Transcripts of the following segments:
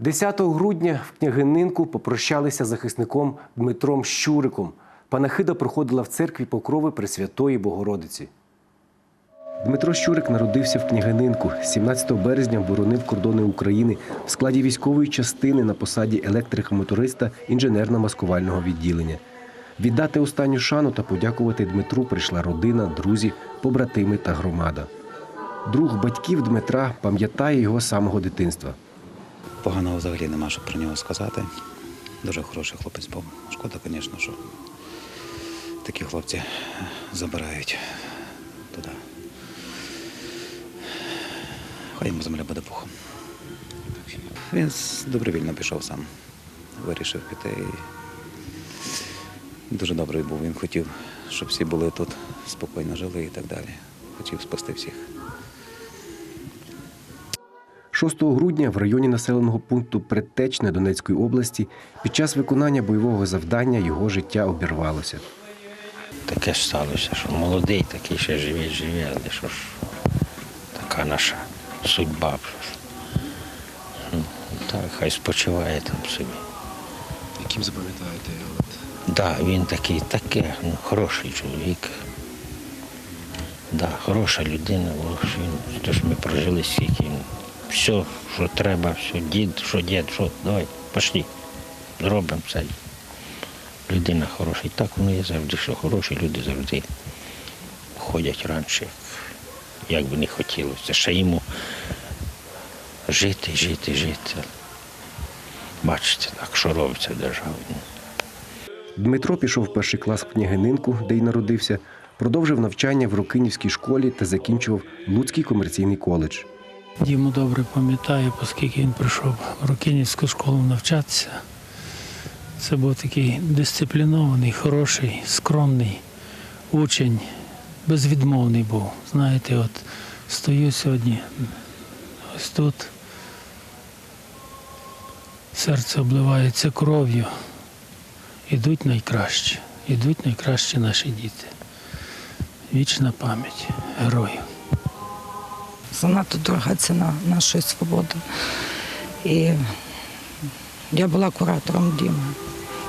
10 грудня в княгининку попрощалися захисником Дмитром Щуриком. Панахида проходила в церкві Покрови Пресвятої Богородиці. Дмитро Щурик народився в княгининку. 17 березня боронив кордони України в складі військової частини на посаді електрика-моториста інженерно-маскувального відділення. Віддати останню шану та подякувати Дмитру прийшла родина, друзі, побратими та громада. Друг батьків Дмитра пам'ятає його самого дитинства. Поганого взагалі нема що про нього сказати. Дуже хороший хлопець був. Шкода, звісно, що такі хлопці забирають туди. Хай йому земля буде пухом. Він добровільно пішов сам. Вирішив піти. Дуже добрий був. Він хотів, щоб всі були тут, спокійно жили і так далі. Хотів спасти всіх. 6 грудня в районі населеного пункту Предтечне Донецької області під час виконання бойового завдання його життя обірвалося. Таке ж сталося, що молодий такий ще живе, живе, але що ж така наша судьба. Ну, Так, хай спочиває там собі. Яким запам'ятаєте його? Да, він такий, таке, ну, хороший чоловік. Да, хороша людина, бо він, то ж ми прожили стільки. Все, що треба, все, дід, що дід, що, давай, пошли. Зробимо це. Людина хороша. І так воно є завжди, що хороші люди завжди ходять раніше, як би не хотілося. Ще йому жити, жити, жити. Бачите, так, що робиться в державі. Дмитро пішов в перший клас в княгининку, де й народився, продовжив навчання в Рокинівській школі та закінчував Луцький комерційний коледж. Діму добре пам'ятаю, оскільки він прийшов в Рокинівську школу навчатися. Це був такий дисциплінований, хороший, скромний учень, безвідмовний був. Знаєте, от стою сьогодні ось тут. Серце обливається кров'ю. Ідуть найкращі, ідуть найкращі наші діти. Вічна пам'ять героїв. Занадто дорога ціна нашої свободи. І я була куратором Діми.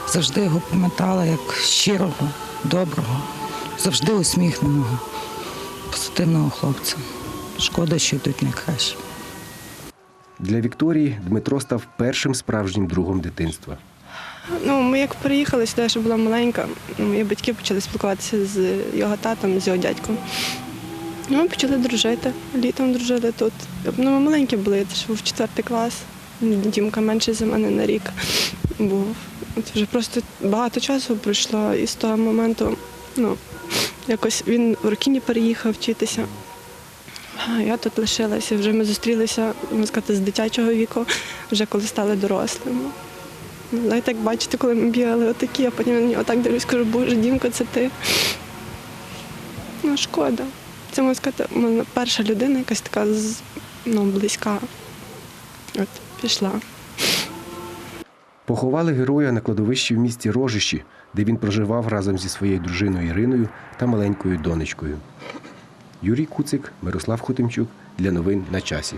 Завжди його пам'ятала як щирого, доброго, завжди усміхненого, позитивного хлопця. Шкода, що йдуть найкраще. Для Вікторії Дмитро став першим справжнім другом дитинства. Ну, ми як переїхали сюди, ще була маленька, мої батьки почали спілкуватися з його татом, з його дядьком. Ну, Ми почали дружити. Літом дружили тут. Ну, ми маленькі були, я теж був четвертий клас. Дімка менше за мене на рік був. От вже просто багато часу пройшло, і з того моменту, ну, якось він в Рокіні переїхав вчитися. Я тут лишилася. Вже ми зустрілися, можна сказати, з дитячого віку, вже коли стали дорослими. Знаєте, як бачите, коли ми бігали отакі, а потім на нього так дивлюсь, кажу, боже, Дімко, це ти. Ну, шкода. Це можна сказати, перша людина, якась така ну, близька. От, пішла. Поховали героя на кладовищі в місті Рожищі, де він проживав разом зі своєю дружиною Іриною та маленькою донечкою. Юрій Куцик, Мирослав Хотимчук для новин на часі.